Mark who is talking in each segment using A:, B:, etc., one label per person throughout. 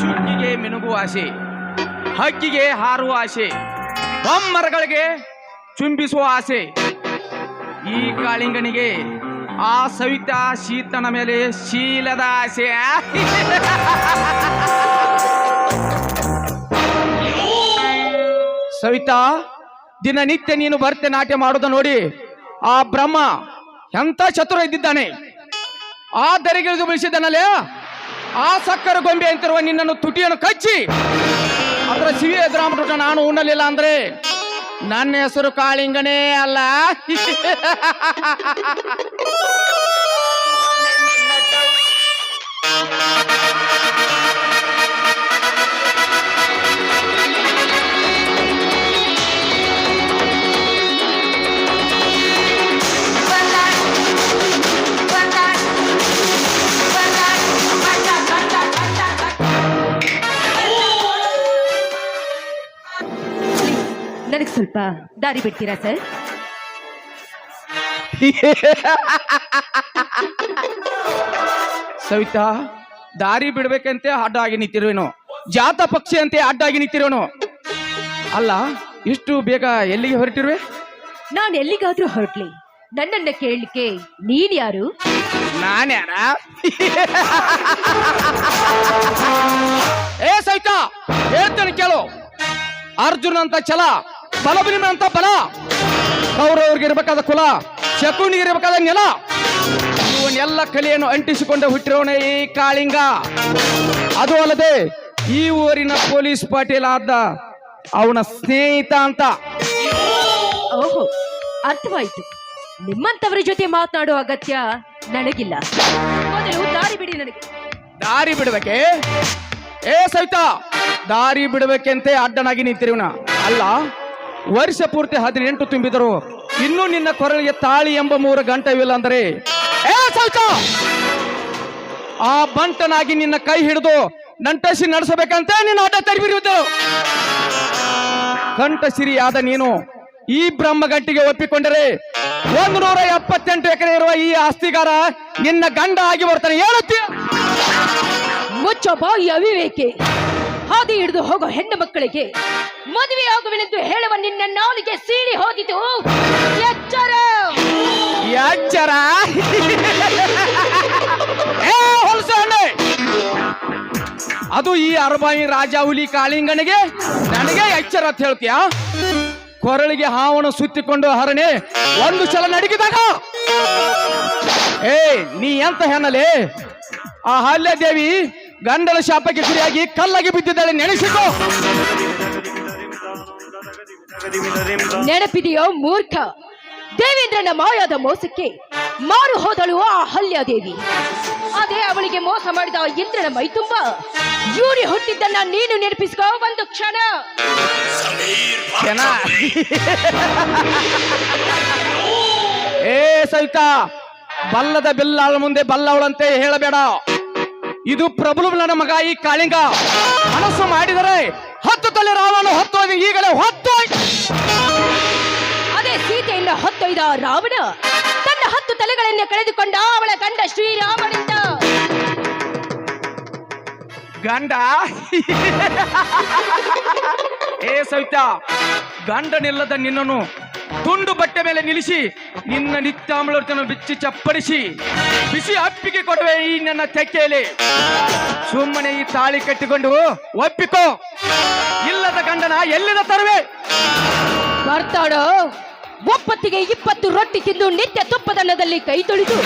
A: ಚುಕ್ಕಿಗೆ ಮಿನುಗುವ ಆಸೆ, ಹಕ್ಕಿಗೆ ಹಾರುವ ಆಸೆ ಬಮ್ಮರಗಳಿಗೆ ಚುಂಬಿಸುವ ಆಸೆ. ಈ ಕಾಳಿಂಗನಿಗೆ ಆ ಸವಿತಾ ಶೀತನ ಮೇಲೆ ಶೀಲದ ಆಸೆ. ಸವಿತಾ ದಿನನಿತ್ಯ ನೀನು ಭರತನಾಟ್ಯ ಮಾಡುವುದ ನೋಡಿ ಆ ಬ್ರಹ್ಮ ಎಂತ ಚತುರ ಇದ್ದಿದ್ದಾನೆ. ಆ ದರಿಗಿಳಿದು ಬೆಳೆಸಿದ್ದಾನಲ್ಲ? ಆ ಸಕ್ಕರೆ ಗೊಂಬೆ ಅಂತಿರುವ ನಿನ್ನನ್ನು ತುಟಿಯನ್ನು ಕಚ್ಚಿ, ಅದರ ಸಿವಿ ಎದುರಾಗ್ಬಿಟ್ಟು ನಾನು ಉಣ್ಣಲಿಲ್ಲ ಅಂದ್ರೆ ನನ್ನ ಹೆಸರು ಕಾಳಿಂಗನೇ ಅಲ್ಲ.
B: ಸ್ವಲ್ಪ ದಾರಿ ಬಿಡ್ತೀರಾ ಸರ್?
A: ಸವಿತಾ ದಾರಿ ಬಿಡ್ಬೇಕಂತೆ ಅಡ್ಡಾಗಿ ನಿಂತಿರುವೆನು ಜಾತ ಪಕ್ಷಿ ಅಂತೆ ಅಡ್ಡಾಗಿ ನಿಂತಿರುವನು ಅಲ್ಲ ಇಷ್ಟು ಬೇಗ ಎಲ್ಲಿಗೆ ಹೊರಟಿರುವೆ?
B: ನಾನು ಎಲ್ಲಿಗಾದ್ರೂ ಹೊರಟ್ಲಿ. ನನ್ನನ್ನ ಕೇಳಲಿಕ್ಕೆ ನೀನ್ ಯಾರು?
A: ನಾನ್ಯಾರ ಏ ಸವಿತಾ ಹೇಳ್ತೇನೆ ಕೇಳು. ಅರ್ಜುನ್ ಅಂತ ಛಲ. ಬಲಬಲಿಮ ಅಂತ ಬಲ. ಕೌರವ್ರಿಗೆ ಇರಬೇಕಾದ ಕುಲ ಶಕುನಿಗೆ ಇರಬೇಕಾದ ನೆಲ. ಇವನ್ನೆಲ್ಲ ಕಲೆಯನ್ನು ಅಂಟಿಸಿಕೊಂಡು ಹುಟ್ಟಿರೋಣ ಈ ಕಾಳಿಂಗ. ಅದು ಅಲ್ಲದೆ ಈ ಊರಿನ ಪೊಲೀಸ್ ಪಾಟೀಲ್ ಆದ ಅವನ ಸ್ನೇಹಿತ ಅಂತ.
B: ಓಹೋ ಅರ್ಥವಾಯ್ತು. ನಿಮ್ಮಂತವರ ಜೊತೆ ಮಾತನಾಡುವ ಅಗತ್ಯ ನನಗಿಲ್ಲ. ಮೊದಲು ದಾರಿ ಬಿಡಿ ನನಗೆ.
A: ದಾರಿ ಬಿಡ್ಬೇಕೆ? ಏ ಸವಿತಾ ದಾರಿ ಬಿಡಬೇಕೆಂತೆ ಅಡ್ಡನಾಗಿ ನಿಂತಿರುವನ ಅಲ್ಲ ವರ್ಷ ಪೂರ್ತಿ ಹದಿನೆಂಟು ತುಂಬಿದರು. ಇನ್ನೂ ನಿನ್ನ ಕೊರಳಿಗೆ ತಾಳಿ ಎಂಬ ಮೂರು ಗಂಟವಿಲ್ಲ ಅಂದರೆ. ಆ ಬಂಟನಾಗಿ ನಿನ್ನ ಕೈ ಹಿಡಿದು ನಂಟಸಿ ನಡೆಸಬೇಕಂತ ನಿನ್ನ ಅಡ್ಡ ತರಿಬಿರುವುದು ಕಂಠಸಿರಿಯಾದ ನೀನು ಈ ಬ್ರಹ್ಮ ಗಂಟಿಗೆ ಒಪ್ಪಿಕೊಂಡರೆ ಒಂದು ನೂರ ಎಪ್ಪತ್ತೆಂಟು ಎಕರೆ ಇರುವ ಈ ಆಸ್ತಿಗಾರ ನಿನ್ನ ಗಂಡ ಆಗಿ ಬರ್ತಾನೆ ಹೇಳುತ್ತೀಯ
B: ಮುಚ್ಚ ಬಾಯಿ ಅವಿವೇಕೆ. ಹಾದಿ ಹಿಡಿದು ಹೋಗೋ ಹೆಣ್ಣು ಮಕ್ಕಳಿಗೆ ಮದುವೆ ಆಗುವೆನೆಂದು ಹೇಳುವ ನಿನ್ನ ನಾಲಿಗೆ ಸೀಳಿ ಹೋಗಿತು. ಎಚ್ಚರ!
A: ಎಚ್ಚರ? ಅದು ಈ ಅರಬಾಯಿ ರಾಜ ಹುಲಿ ಕಾಳಿಂಗನಿಗೆ ನನಗೆ ಎಚ್ಚರ ಅಂತ ಹೇಳ್ತೀಯ? ಕೊರಳಿಗೆ ಹಾವನ ಸುತ್ತಿಕೊಂಡು ಹರಣೆ ಒಂದು ಸಲ ನಡಗಿದಾಗ? ಏ, ನೀ ಎಂತ ಹೆಣ್ಣಲೆ? ಆ ಹಾಲ್ಯ ದೇವಿ ಗಂಡನ ಶಾಪಕ್ಕೆ ಗುರಿಯಾಗಿ ಕಲ್ಲಾಗಿ ಬಿದ್ದಿದ್ದಾಳೆ ನೆನೆಸಿಕೋ.
B: ನೆನಪಿದೆಯೋ ಮೂರ್ಖ? ದೇವೇಂದ್ರನ ಮಾಯಾದ ಮೋಸಕ್ಕೆ ಮಾರು ಹೋದಳು ಆ ಹಲ್ಯಾದೇವಿ ಅದೇ ಅವಳಿಗೆ ಮೋಸ ಮಾಡಿದ ಇಂದ್ರನ ಮೈ ತುಂಬ ಯೂರಿ ಹುಟ್ಟಿದ್ದನ್ನ ನೀನು ನೆನಪಿಸ್ಕೋ ಒಂದು ಕ್ಷಣ.
A: ಕ್ಷಣ. ಏ ಸವಿತಾ ಬಲ್ಲದ ಬಿಲ್ಲಾಳ ಮುಂದೆ ಬಲ್ಲವಳಂತೆ ಹೇಳಬೇಡ. ಇದು ಪ್ರಬಲನ ಮಗ ಈ ಕಾಳಿಂಗ. ಮನಸ್ಸು ಮಾಡಿದರೆ ಹತ್ತು ತಲೆ ರಾವಣ ಹೊತ್ತು ಈಗಲೇ ಹೊತ್ತು.
B: ಅದೇ ಸೀತೆಯಿಂದ ಹೊತ್ತೊಯ್ದ ರಾವಣ ತನ್ನ ಹತ್ತು ತಲೆಗಳನ್ನೇ ಕಳೆದುಕೊಂಡ ಅವಳ ಗಂಡ ಶ್ರೀರಾಮನಿಂದ.
A: ಗಂಡ? ಏ ಸವಿತಾ ಗಂಡನಿಲ್ಲದ ನಿನ್ನನ್ನು ತುಂಡು ಬಟ್ಟೆ ಮೇಲೆ ನಿಲ್ಲಿಸಿ ನಿನ್ನ ನಿತ್ಯಾಮ್ಲತನ ಬಿಚ್ಚಿ ಚಪ್ಪಡಿಸಿ ಬಿಸಿ ಅಪ್ಪಿಗೆ ಕೊಡುವೆ ಈ ನನ್ನ ತೆಕ್ಕೆಯಲ್ಲಿ. ಸುಮ್ಮನೆ ಈ ತಾಳಿ ಕಟ್ಟಿಕೊಂಡು ಒಪ್ಪಿಕೋ. ಇಲ್ಲದ ಗಂಡನ ಎಲ್ಲಿದ ತರುವೆ?
B: ಬರ್ತಾಡೋ. ಒಪ್ಪತ್ತಿಗೆ ಇಪ್ಪತ್ತು ರೊಟ್ಟಿ ತಿಂದು ನಿತ್ಯ ತುಪ್ಪದನ್ನದಲ್ಲಿ ಕೈ ತೊಳೆದು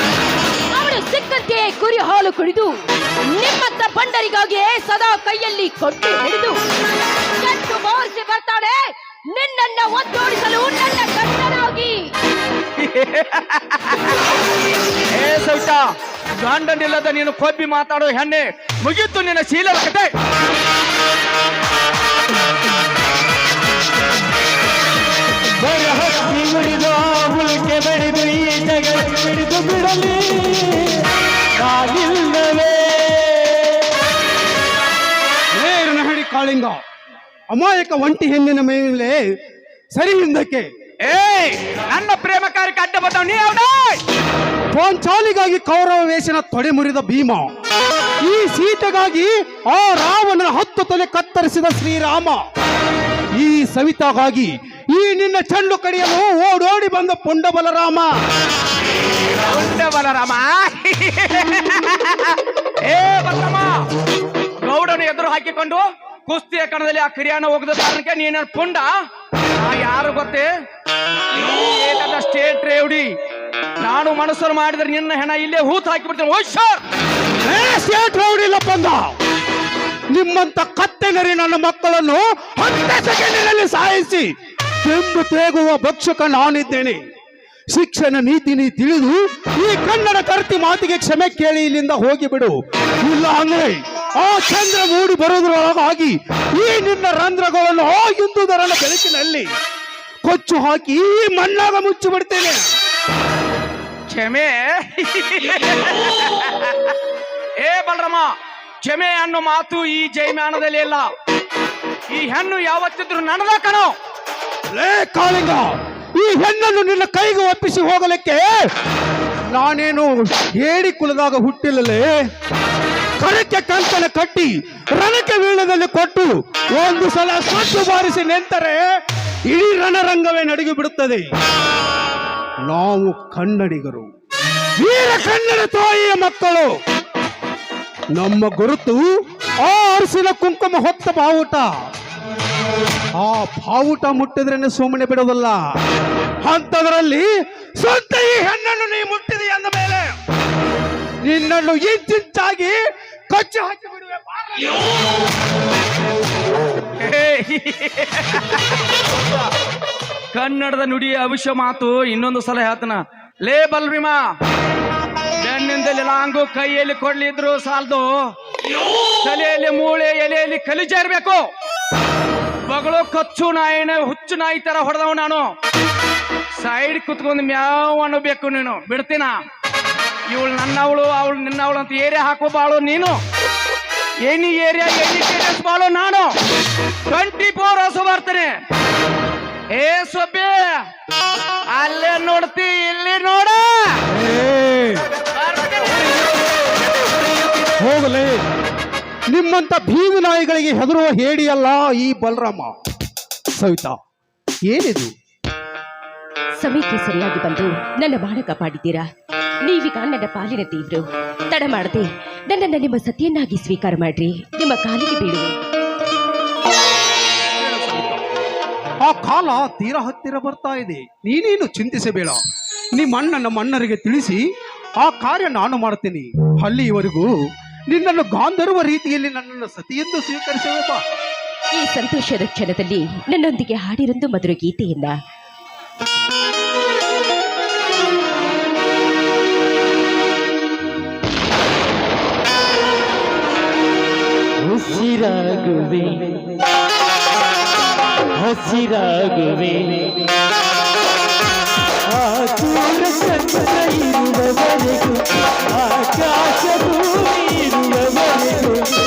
B: ಅವಳು ಸಿಕ್ಕಂತೆಯೇ ಕುರಿ ಹಾಲು ಕುಡಿದು ನಿಮ್ಮತ್ತ ಬಂಡರಿಗಾಗಿಯೇ ಸದಾ ಕೈಯಲ್ಲಿ ಕೊಟ್ಟು ಹಿಡಿದು. ಬರ್ತಾಳೆ. ನಿನ್ನನ್ನ ಒತ್ತೋಡಿಸಲು ನನ್ನ ಗಂಡನಾಗಿ
A: ಏ ಸವಿತಾ ಗಂಡನಿಲ್ಲದ ನೀನು ಕೊಬ್ಬಿ ಮಾತಾಡೋ ಹೆಣ್ಣೆ, ಮುಗೀತು ನಿನ್ನ ಶೀಲದ ಕತೆ
C: ಅಮಾಯಕ ಒಂಟಿ ಹೆಣ್ಣಿನ ಮೇಲೆ ಸರಿ ಹಿಂದಕ್ಕೆ
A: ಏ ನನ್ನ ಪ್ರೇಮ ಕಾರ್ಯಕ್ಕೆ ಅಡ್ಡ ಬರ್ತಾವ ನೀ ಯಾವ್ದೇ?
C: ಫೋನ್ ಚಾಲಿಗಾಗಿ ಕೌರವ ವೇಷನ ತೊಡೆ ಮುರಿದ ಭೀಮ. ಈ ಸೀತೆಗಾಗಿ ಆ ರಾವಣನ ಹತ್ತು ತಲೆ ಕತ್ತರಿಸಿದ ಶ್ರೀರಾಮ. ಈ ಸವಿತಾಗಾಗಿ ಈ ನಿನ್ನ ಚೆಂಡು ಕಡಿಯಲು ಓಡೋಡಿ ಬಂದ ಪುಂಡ ಬಲರಾಮ
A: ಪುಂಡ ಬಲರಾಮ ಏ ಬಲರಾಮ ಗೌಡನು ಎದುರು ಹಾಕಿಕೊಂಡು ಕುಸ್ತಿಯ ಕಣದಲ್ಲಿ ಆ ಕಿರಿಯಾನ ಹೋಗದ ಕಾರಣಕ್ಕೆ ನೀನ ಪುಂಡ? ಯಾರು ಗೊತ್ತೇ? State rowdy. ನಾನು ಮನಸ್ಸಲ್ಲಿ ಮಾಡಿದ್ರೆ ನಿನ್ನ ಹೆಣ ಇಲ್ಲೇ ಹೂತ್ ಹಾಕಿ ಬಿಡ್ತೇನೆ ಓಶ್ವರ್
C: ಏ, ರೇವಡಿ ಇಲ್ಲ ನಿಮ್ಮಂತ ಕತ್ತೆ ನರಿ ನನ್ನ ಮಕ್ಕಳನ್ನು ಹತ್ತು ಸೆಕೆಂಡಿನಲ್ಲಿ ಸಾಯಿಸಿ ಕೆಂಪು ತೇಗುವ ಭಕ್ಷಕ ನಾನಿದ್ದೇನೆ. ಶಿಕ್ಷಣ ನೀತಿ ನೀ ತಿಳಿದು ಈ ಕನ್ನಡ ಕರ್ತಿ ಮಾತಿಗೆ ಕ್ಷಮೆ ಕೇಳಿ ಇಲ್ಲಿಂದ ಹೋಗಿಬಿಡು. ಇಲ್ಲ ಅಂದ್ರೆ ಆ ಚಂದ್ರ ಮೂಡಿ ಬರೋದ್ರೊಳಗಾಗಿ ಈ ನಿನ್ನ ರಂಧ್ರಗಳನ್ನು ಆ ಹಿಂದೂದರನ್ನ ಬೆಳಕಿನಲ್ಲಿ ಕೊಚ್ಚು ಹಾಕಿ ಈ ಮಣ್ಣಾಗ ಮುಚ್ಚಿ ಬಿಡ್ತೇನೆ
A: ಕ್ಷಮೆ. ಏ ಬಲರಾಮ ಕ್ಷಮೆ ಅನ್ನೋ ಮಾತು ಈ ಜೈಮಾನದಲ್ಲಿ ಇಲ್ಲ. ಈ ಹೆಣ್ಣು ಯಾವತ್ತಿದ್ರು ನನ್ನದ ಕಣೋ.
C: ಲೇ ಕಾಳಿಂಗ ಈ ಹೆಣ್ಣನ್ನು ನಿನ್ನ ಕೈಗೆ ಒಪ್ಪಿಸಿ ಹೋಗಲಿಕ್ಕೆ ನಾನೇನು ಹೇಳಿ ಕುಲದಾಗ ಹುಟ್ಟಿಲ್ಲಲೇ? ಕರಕ್ಕೆ ಕಂಕಣ ಕಟ್ಟಿ ರಣಕ್ಕೆ ವೀಳದಲ್ಲಿ ಕೊಟ್ಟು ಒಂದು ಸಲ ಸೊಟ್ಟು ಬಾರಿಸಿ ನಿಂತರೆ ಇಡೀ ರಣರಂಗವೇ ನಡುಗಿ ಬಿಡುತ್ತದೆ ನಾವು ಕನ್ನಡಿಗರು, ವೀರ ಕನ್ನಡ ತಾಯಿಯ ಮಕ್ಕಳು, ನಮ್ಮ ಗುರುತು ಆ ಅರಸಿನ ಕುಂಕುಮ ಹೊತ್ತ ಬಾವುಟ ಆ ಬಾವುಟ ಮುಟ್ಟಿದ್ರೆ ಸುಮ್ಮನೆ ಬಿಡೋದಲ್ಲ ಅಂತದ್ರಲ್ಲಿ ಸ್ವಂತ ಈ ಹೆಣ್ಣನ್ನು ನೀ ಮುಟ್ಟಿದಿ ಅಂದ ಮೇಲೆ ನಿನ್ನನ್ನು ಇಂಚಿಂಚಾಗಿ ಹಾಕಿ ಬಿಡುವೆ
A: ಹೇ. ಕನ್ನಡದ ನುಡಿಯ ಅವಶ್ಯ ಮಾತು ಇನ್ನೊಂದು ಸಲ ಹೇಳ್ತನ. ಲೇ ಬಲ್ರಿಮ ಬೆನ್ನಿಂದಲ್ಲಿ ಲಾಂಗು ಕೈಯಲ್ಲಿ ಕೊಡ್ಲಿದ್ರು ಸಾಲದು. ತಲೆಯಲ್ಲಿ ಮೂಳೆ ಎಲೆಯಲ್ಲಿ ಕಲಿಜ ಇರ್ಬೇಕು. ಬಗಳು ಕಚ್ಚು ನಾಯಿನ ಹುಚ್ಚು ನಾಯಿ ತರ ಹೊಡೆದವ್ ನಾನು. ಸೈಡ್ ಕುತ್ಕೊಂಡು ಮ್ಯಾವ್ ಅನ್ನಬೇಕು ನೀನು. ಬಿಡ್ತೀನ? ಇವಳು ನನ್ನವಳು ಅವಳು ನಿನ್ನವಳು ಅಂತ ಏರಿಯಾ ಹಾಕೋ ಬಾಳು ನೀನು. ಏನಿ ಏರಿಯಾ ಏನಿ ಟೇರಿಯಸ್ ಬಾಳು ನಾನು. ಟ್ವೆಂಟಿ ಫೋರ್ ಅವರ್ಸ್ ಬರ್ತೇನೆ. ಏ ಸೊಬ್ಬೆ ಅಲ್ಲೇ ನೋಡ್ತಿ ಇಲ್ಲಿ ನೋಡ.
C: ಹೋಗಲಿ. ನಿಮ್ಮಂತ ಬೀದಿ ನಾಯಿಗಳಿಗೆ ಹೆದರುವ ಹೇಡಿಯಲ್ಲ ಈ ಬಲರಾಮ. ಸವಿತಾ ಏನಿದು?
B: ಸಮಯಕ್ಕೆ ಸರಿಯಾಗಿ ಬಂದು ನನ್ನ ಬಾಳಕ ಕಾಪಾಡಿದ್ದೀರಾ? ನೀವೀಗ ನನ್ನ ಪಾಲಿನ ತೀವ್ರು ತಡ ಮಾಡದೆ. ನನ್ನನ್ನು ನಿಮ್ಮ ಸತಿಯನ್ನಾಗಿ ಸ್ವೀಕಾರ ಮಾಡ್ರಿ. ನಿಮ್ಮ ಕಾಲಿಗೆ ಬೀಳುವೆ
C: ಆ ಕಾಲ ತೀರ ಹತ್ತಿರ ಬರ್ತಾ ಇದೆ. ನೀನೇನು ಚಿಂತಿಸಬೇಡ. ನಿಮ್ಮ ನಮ್ಮ ಅಣ್ಣರಿಗೆ ತಿಳಿಸಿ ಆ ಕಾರ್ಯ ನಾನು ಮಾಡ್ತೀನಿ. ಅಲ್ಲಿಯವರೆಗೂ ನಿನ್ನನ್ನು ಗಾಂಧರ್ವ ರೀತಿಯಲ್ಲಿ ನನ್ನನ್ನು ಸತಿಯೆಂದು ಸ್ವೀಕರಿಸುವೆ
B: ಈ ಸಂತೋಷದ ಕ್ಷಣದಲ್ಲಿ ನನ್ನೊಂದಿಗೆ ಹಾಡಿರೊಂದು ಮಧುರ ಗೀತೆಯನ್ನ
D: ಹಸಿರಾಗುವೆ. ಹಸಿರಾಗುವೆ. ಆ ದೂರ ಚಂದ್ರ ಇರುವವರೆಗೂ ಆಕಾಶ ಇರುವವರೆಗೂ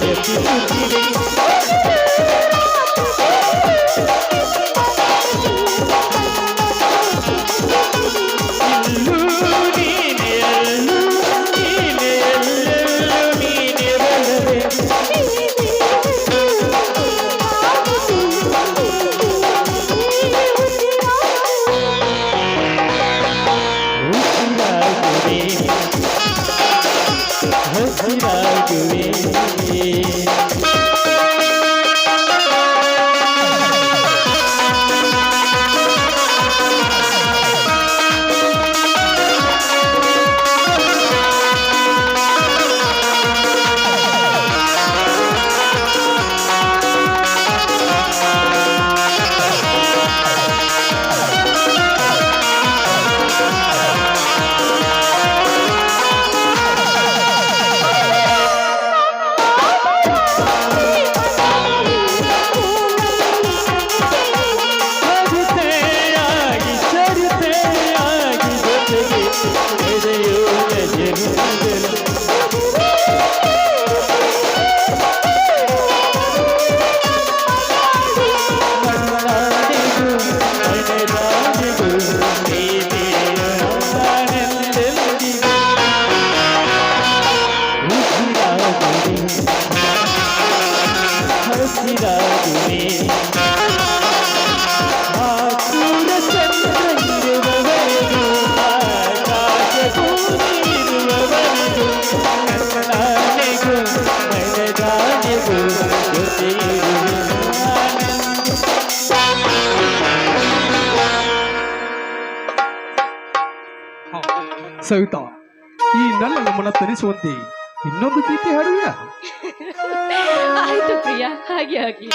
D: Hurry, hurry, hurry. ಹಸಿರಾಗುವೆ ಆತುರ ಚಂದ್ರನಿರುವವರೆಗೂ ಆಕಾಶಕ್ಕೂ ಇರುವವರೆಗೂ ನನಗೂ
B: ಸವಿತಾ ಈ ನನ್ನ ನಮ್ಮನ್ನು ತರಿಸುವಂತೆ ಇನ್ನೊಂದು ಗೀತೆ ಹಾಡುವಿಯಾ?
E: ಆಯ್ತು ಪ್ರಿಯ ಹಾಗೆ
D: ಹಾಗೆ.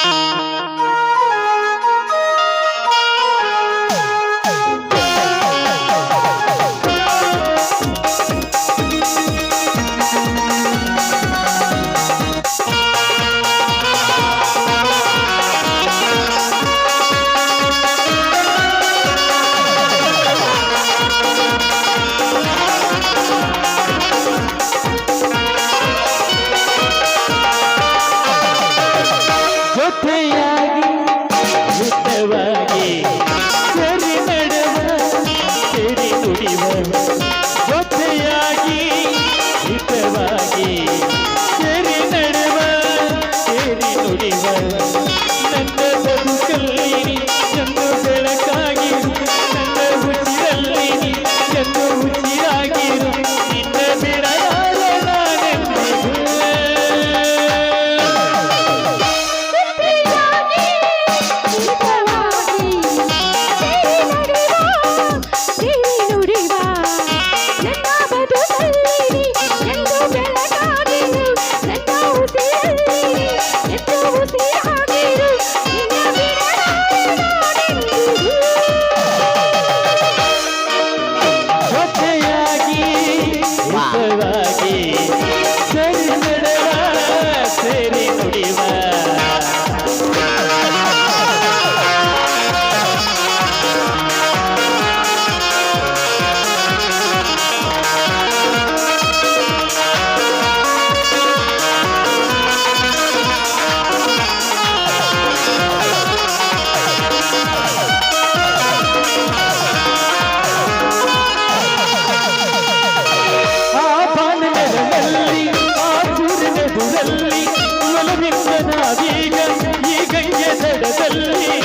B: കൊണ്ട് കൊല്ലി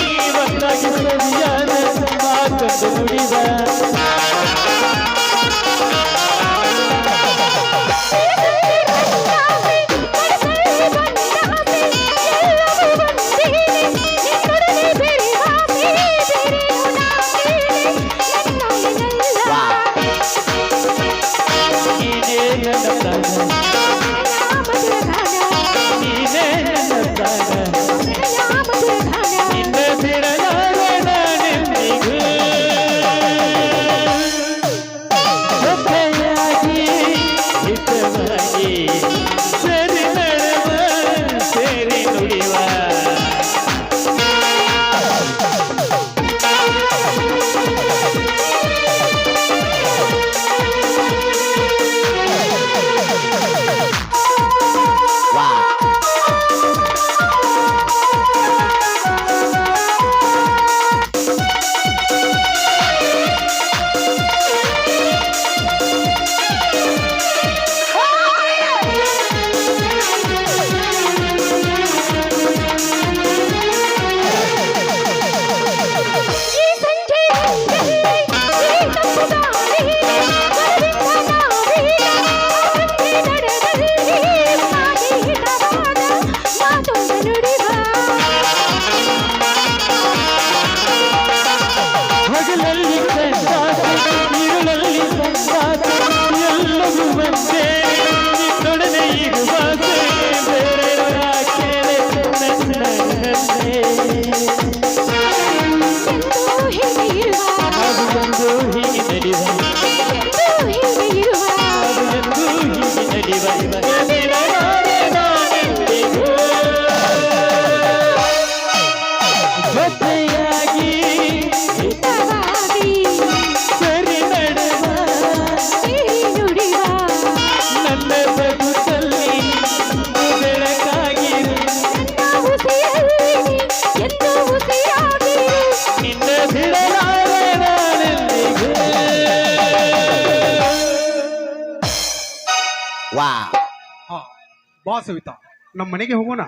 B: ಸವಿತಾ ನಮ್ಮ ಮನೆಗೆ ಹೋಗೋಣ.